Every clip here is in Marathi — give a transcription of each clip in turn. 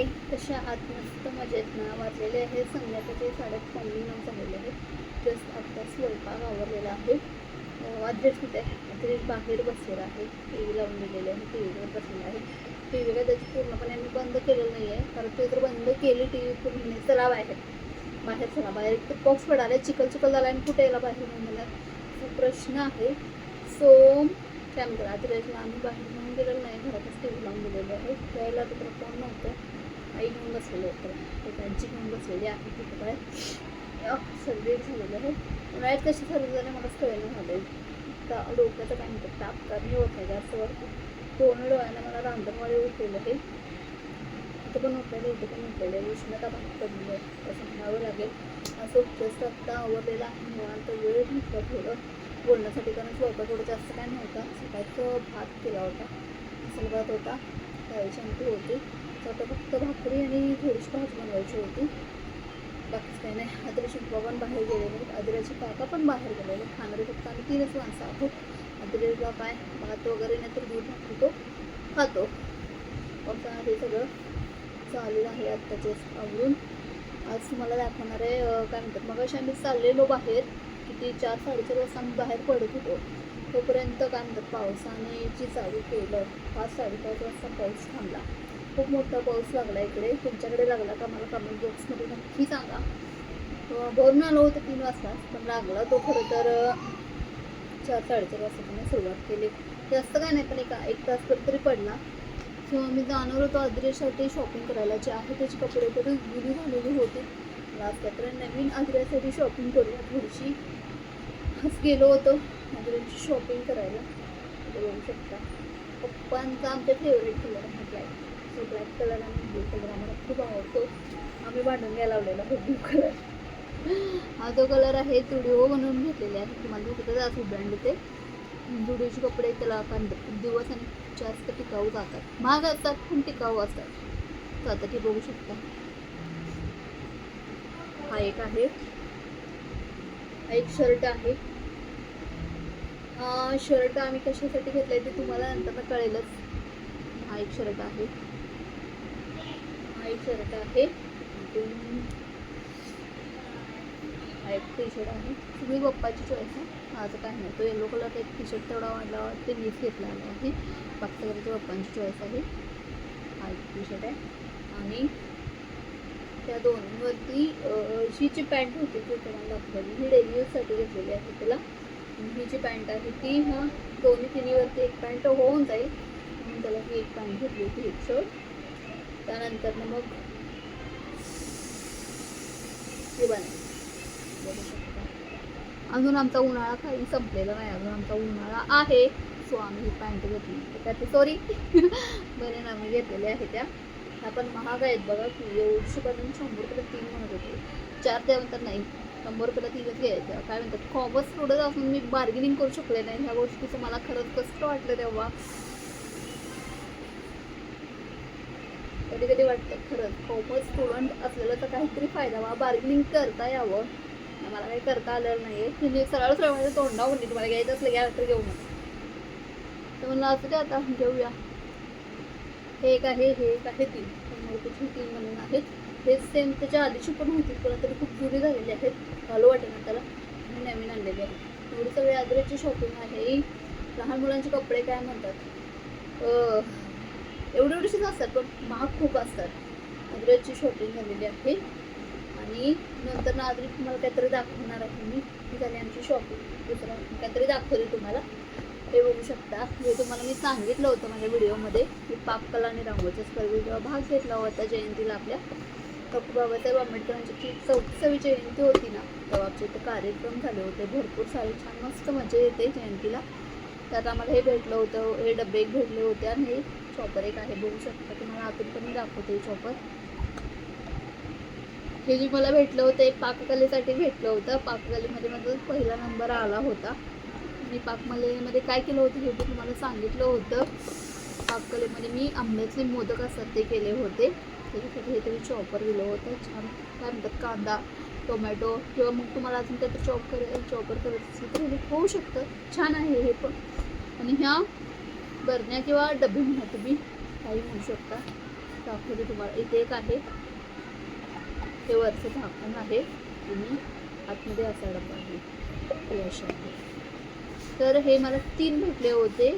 हाय कशा आत मस्त मजेत ना. वाजलेले आहे संध्याकाळचे साडेआठ पावणे नऊ झालेले आहेत जस्ट आत्ता स्वयंपाक आवरलेला आहे. अं, कुठे आहे? अद्रेश बाहेर बसलेला आहे. टी व्ही लावून दिलेली आहे. टी व्हीवर बसलेला आहे. टी व्हीला त्याची पूर्णपणे आम्ही बंद केलेलं नाही आहे कारण ते जर बंद केली टी व्ही पूर्ण चला बाहेर. बाहेर चला. बाहेर एक तर पॉक्स पडाला चिकल चिखल झाला आणि कुठे यायला बाहेर नाही मला प्रश्न आहे. सो काय म्हणतात आम्ही बाहेर घेऊन गेलेलं नाही. घरातच टी व्ही लावून दिलेली आहे. त्यावेळेला तिकडे कोण नव्हतं. आई घेऊन बसलेलं होतं. ते त्यांची घेऊन बसलेली आहे तिथं काय सर्दी झालेलं आहे उन्हाळ्यात कशी सर्दी झाली मला कळलं झाले. ता डोक्याचं काय म्हणतात ताप कमी होत आहे जास्त वरती. दोन डोळ्यानं मला रांधणवाडी उठलेलं आहे. इथं पण उठलेलं इथं पण उठलेलं आहे. उष्णता पण पडली आहे. असं म्हणावं लागेल. असं जस्ट आत्ता आवडलेला आहे निवांत वेळ घेतला थोडं. बोलण्यासाठी कारण स्वयंपाक थोडं जास्त काय नव्हता. सकाळचं भात केला होता. मसाला भात होता. त्याची आमटी होती. आता फक्त भाकरी आणि थोडीशी भाजी बनवायची होती. बाकीच काही नाही. आदिराचे पप्पा पण बाहेर गेलेले आहेत काका पण बाहेर गेलेले खाणारे फक्त आम्ही तीनच माणसं आहोत. आदिराला काय? भात वगैरे नाही तर दूध भाकरी तो खातो. फक्त हे सगळं चालू आहे आत्ताचे आवडून आज तुम्हाला दाखवणार आहे काय म्हणतात मग अशी आम्ही चाललेलो बाहेर. किती चार साडेचार वाजता आम्ही बाहेर पडत होतो. तोपर्यंत काय म्हणतात पावसाने जी चालू केलं पाच साडेपाच वाजता पाऊस थांबला. खूप मोठा पाऊस लागला इकडे. तुमच्याकडे लागला का मला कमेंट बॉक्समध्ये नक्की सांगा. अं, भरून आलो होतं तीन वाजता पण लागला तो खरं तर चार साडेचार वाजता सुरुवात केली. जास्त काय नाही पण एक एक तास तरी पडला. सो मी जाणार होतो आदिऱ्यासाठी शॉपिंग करायला. जे आहे त्याची कपडे तर जुनी झालेली होती. मला आज तर नवीन आदिऱ्यासाठी शॉपिंग करूया थोडीशी. आज गेलो होतो आदिऱ्याची शॉपिंग करायला. बघू शकता. पप्पांचा आमच्या फेवरेट कलर आहे ब्लॅक ब्लॅक कलर आणि ब्लू कलर आम्हाला खूप आवडतो. आम्ही भांडून घ्यायला लावलेला आहे ब्लू कलर हा जो कलर आहे तुडिओ बनवून घेतलेले आहे. तुम्हाला कुठं जास्त ब्रँड ते. जुडीचे कपडे त्याला काय खूप दिवस आणि जास्त टिकाऊ जातात. महाग असतात पण टिकाऊ असतात. तर आता ते बघू शकता. हा एक आहे. हा एक शर्ट आहे. शर्ट आम्ही कशासाठी घेतलाय ते तुम्हाला नंतर कळेलच. हा एक शर्ट आहे. एक शर्ट आहे. टी शर्ट आहे. तुम्ही पप्पाची चॉईस आहे. माझं काय नाही. तो येलो कलरचा एक टी शर्ट तेवढा वाढला ते मीच घेतला आहे. बाकी सगळ्याची पप्पांची चॉईस आहे. व्हाईट टी शर्ट आहे. आणि त्या दोन्हीवरती जी जी पॅन्ट होती ती तुम्हाला दाखवली. ही डेली यूजसाठी घेतलेली आहे त्याला ही जी पॅन्ट आहे ती हा दोन्ही तिन्हीवरती एक पॅन्ट होऊन जाईल. म्हणून त्याला ही एक पॅन्ट घेतली होती एक शर्ट त्यानंतर मग ते बनाय अजून आमचा उन्हाळा काही संपलेला नाही. अजून आमचा उन्हाळा आहे. सो आम्ही ही पॅन्ट घेतली. त्या सॉरी बरे ना आम्ही घेतलेले आहे त्या. आपण पण महाग आहेत बघा की एवढशी शंभर रुपये तीन म्हणत होते. चार त्यानंतर नाही. शंभर रुपयाला तीनच घ्यायचं काय म्हणतात? कॉमर्स स्टुडंट असून मी बार्गेनिंग करू शकले नाही. ह्या गोष्टीचं मला खरंच कष्ट वाटलं तेव्हा. कधी कधी वाटतं खरंच कॉमर्स स्टुडंट असलेलं तर काहीतरी फायदा व्हा बार्गेनिंग करता यावं. मला काही करता आलेलं नाही आहे तुम्ही सरळ सरळ माझ्या तोंडावर नाही तुम्हाला घ्यायचं असलं घ्या तर घेऊ नका. तर म्हणलं असं ते आता घेऊया. हे एक आहे हे एक आहे तीन. मोठीची तीन म्हणून आहेत. हे सेम त्याच्या आधीची पण होती पण तरी खूप जुनी झालेली आहेत. घालू वाटेना त्याला मी नवीन आणलेली आहे. एवढी सगळी आदराची शॉपिंग आहे. लहान मुलांचे कपडे काय म्हणतात? अं, असतात पण महाग खूप असतात. आदरेची शॉपिंग झालेली आहे. आणि नंतर ना आदरी तुम्हाला काहीतरी दाखवणार आहे. मी ही झाली आमची शॉपिंग दुसरा काहीतरी दाखवली तुम्हाला. ते बघू शकता. हे तुम्हाला मी सांगितलं होतं माझ्या व्हिडिओमध्ये. की पाककला आणि रांगोळीच्या स्पर्धेत जेव्हा भाग घेतला होता जयंतीला आपल्या डॉक्टर बाबासाहेब आंबेडकरांची जी चौथीसावी जयंती होती ना तेव्हा आमच्या इथे कार्यक्रम झाले होते. भरपूर सारे छान मस्त मजा येते जयंतीला. त्यात आम्हाला हे भेटलं होतं हे डबे भेटले होते आणि हे चॉपर एक आहे बघू शकता तुम्हाला आतून पण मी दाखवते चॉपर हे जे मला भेटलं होतं पाककलेसाठी भेटलं होतं. पाककलेमध्ये माझा पहिला नंबर आला होता. मी पाककलेमध्ये काय केलं होतं हे मी तुम्हाला सांगितलं होतं. पाककलेमध्ये मी आंब्याचे मोदक असतात ते केले होते. त्याच्यासाठी हे तरी चॉपर दिलं होतं. छान. काय म्हणतात? कांदा टोमॅटो किंवा मग तुम्हाला अजून त्याचं चॉप करायचं चॉपर करायचं असेल तर हे होऊ शकतं. छान आहे हे पण. आणि ह्या बरण्या किंवा डबे म्हणा तुम्ही काही म्हणू शकता. दाखवते तुम्हाला. इथे एक आहे. हे वरचं झाकण आहे. तुम्ही आतमध्ये असा डबा आहे. हे असे आहे. तर हे मला तीन भेटले होते.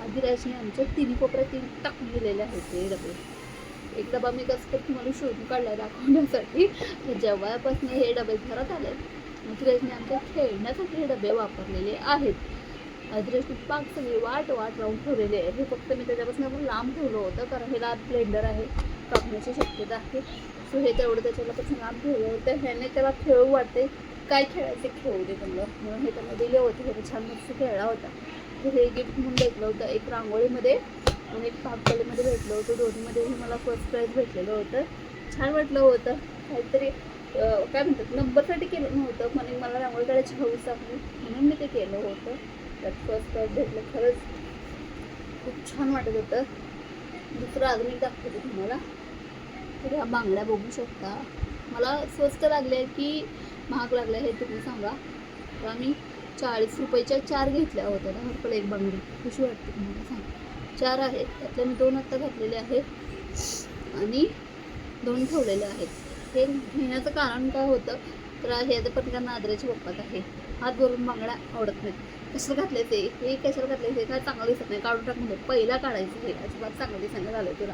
आदिराजने आमच्या तीन कोपऱ्या तीन टाकून दिलेले आहेत ते डबे. एक डबा मी कसं तर तुम्हाला शोधून काढला दाखवण्यासाठी. जेव्हापासून हे डबे घरात आले आदिराजने आमच्या खेळण्यासाठी हे डबे वापरलेले आहेत. अद्रक पाक सगळी वाट वाट लावून ठेवलेली आहे. हे फक्त मी त्याच्यापासून आपण लांब ठेवलं होतं कारण हे लात ब्लेंडर आहे. कापण्याची शक्यता आहे. सो हे तेवढं त्याच्याला पासून लांब ठेवलं होतं. ह्याने त्याला खेळू वाटते. काय खेळायचे खेळू दे त्यांना म्हणून हे त्यांना दिले होते. हे छान मस्त खेळला होता. तर हे गिफ्ट म्हणून भेटलं होतं. एक रांगोळीमध्ये आणि एक पाककलेमध्ये भेटलं होतं. दोन्हीमध्येही मला फर्स्ट प्राईज भेटलेलं होतं. छान वाटलं होतं. काहीतरी काय म्हणतात? नंबरसाठी केलं नव्हतं. पण मला रांगोळी काढायची हौस आहे म्हणून मी ते केलं होतं. त्यात फर्स्ट प्राईज भेटलं खरंच खूप छान वाटत होतं. दुसरं अजून एक दाखवते तुम्हाला. तर ह्या बांगड्या बघू शकता. मला स्वस्त लागले की महाग लागल्या हे तुम्ही सांगा. तर आम्ही चाळीस रुपयाच्या चार घेतल्या होत्या. दहा रुपयाला एक बांगडी. कशी वाटते तुम्हाला सांग. चार आहेत. त्यातल्या मी दोन आत्ता घातलेले आहेत. आणि दोन ठेवलेले आहेत. हे घेण्याचं कारण काय होतं? तर हे आता पण कारण पप्पात आहे. हात भरून बांगड्या आवडत नाहीत. कसं घातले ते? हे कशाला घातले ते काय चांगलं दिसत नाही. काढून टाकून पहिला काढायचं हे. अजिबात चांगलं दिसायला झालं तुला.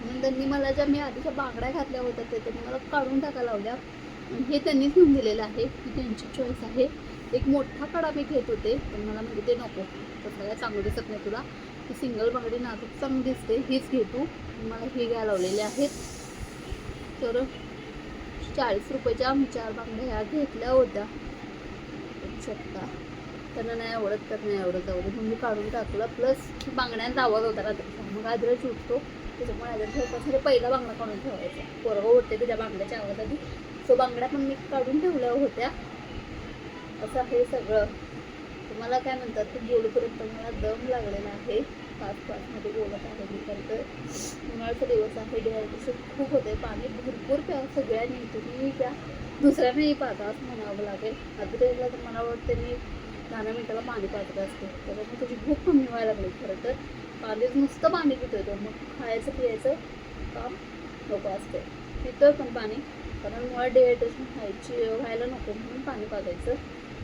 म्हणून त्यांनी मला ज्या मी आधीच्या बांगड्या घातल्या होत्या ते त्यांनी मला काढून टाकायला लावल्या. आणि हे त्यांनीच घेऊन दिलेलं आहे. की त्यांची चॉईस आहे. एक मोठा कडा मी घेत होते पण मला म्हणजे ते नको. तसं काय चांगलं दिसत नाही तुला. ही सिंगल बांगडी नाजूक चांगली दिसते. हीच घे तू. मला हे घ्यायला लावलेले आहेत. तर चाळीस रुपयाच्या आम्ही चार बांगड्या ह्या घेतल्या होत्या. शकता त्यांना नाही आवडत तर नाही आवडत. आवडत म्हणून मी काढून टाकलं. प्लस बांगड्यांचा आवाज होता रात्रीचा मग आदरच उठतो. त्याच्यामुळे आदर ठेवताना पहिला बांगडा काढून ठेवायचा. पोरगं होते त्याच्या बांगड्याच्या आवाजाने. सो बांगड्या पण मी काढून ठेवल्या होत्या. असं आहे सगळं. तुम्हाला काय म्हणतात ते बोलूपर्यंत मला दम लागलेला आहे. पाच पाचमध्ये बोलत आहे मी तर. उन्हाळ्याचा दिवस आहे डिहायड्रेशन खूप होते पाणी भरपूर प्या सगळ्यांनी तुम्ही प्या. दुसऱ्यांनाही पाहता असं म्हणावं लागेल. अद्रेला तर मला वाटतं मी दहा मिनटाला पाणी पाजत असते. त्याच्यामुळे त्याची भूक कमी व्हायला लागली खरं तर. पाणी नुसतं पाणी पितोय तर मग खायचं पियायचं काम नको असते. पितोय पण पाणी. कारण मुळात डिहायड्रेशन व्हायची व्हायला नको म्हणून पाणी पाजायचं.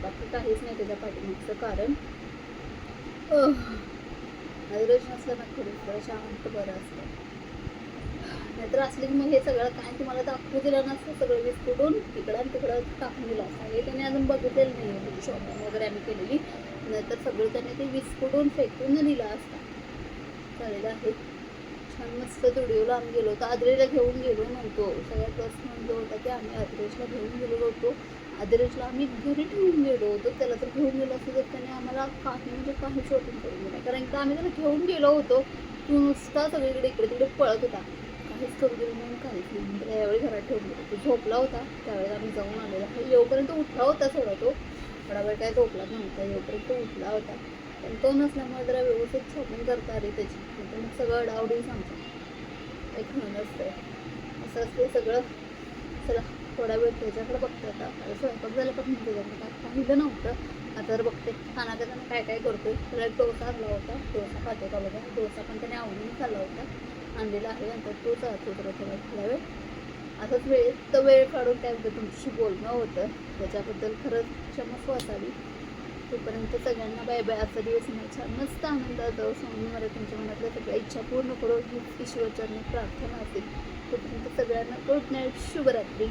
बाकी काहीच नाही त्याच्या पाठीमागचं कारण. हायड्रेशन असलं ना खरं जरा शांत बरं असतं. नाहीतर असले की मग हे सगळं काय तुम्हाला दाखवू दिलं नसतं सगळं विस्कुटून इकडं आणि तिकडं टाकून दिलं असतं. हे त्याने अजून बघितलेलं नाही आहे शॉपिंग वगैरे आम्ही केलेली. नाहीतर सगळं त्याने ते विस्कुटून फेकून दिलं असतं. चालेल आहे. छान मस्त स्टुडिओला आम्ही गेलो होतो. आद्रेला घेऊन गेलो नव्हतो. सगळ्यात बस म्हणतो होता की आम्ही आद्रेशला घेऊन गेलो होतो. आदरेशला आम्ही घरी ठेवून गेलो होतो. त्याला तर घेऊन गेलो असतो तर त्याने आम्हाला काही म्हणजे काही शॉपिंग करून नाही कारण एकदा आम्ही त्याला घेऊन गेलो होतो तो नुसता सगळीकडे इकडे तिकडे पळत होता. काहीच करू दिलं म्हणून काहीच नाही. यावेळी घरात ठेवून गेलो तो झोपला होता. त्यावेळेस आम्ही जाऊन आलेला. येऊपर्यंत उठला होता थोडा तो. थोडा वेळ काय झोपला नव्हता. येऊपर्यंत उठला होता. पण तो नसल्यामुळे जरा व्यवस्थित शॉपिंग करता आली त्याची. पण सगळं अडावडून सांगतो. एक म्हणून असतं असं असते सगळं. चला. थोडा वेळ त्याच्याकडे बघते आता. स्वयंपाक झाला पण मी त्याच्याकडे काय पाहिलं नव्हतं. आता तर बघते. खाना त्याच्यानं काय काय करतोय. त्याला डोसा आणला होता. डोसा खाते का बघा. डोसा पण त्याने आवडून खाल्ला होता. आणलेला आहे. नंतर तो चालतो तर थोडा वेळ असंच वेळ तर वेळ काढून त्याबद्दल तुमच्याशी बोलणं होतं. त्याच्याबद्दल खरंच क्षमस्व असावी तोपर्यंत सगळ्यांना बाय बाय. आजचा दिवस माझ्या मस्त आनंदात जाऊ स्वामी मला तुमच्या मनातल्या सगळ्या इच्छा पूर्ण करू हीच ईश्वरचरणी प्रार्थना असेल. तोपर्यंत सगळ्यांना गुड नाईट शुभरात्री.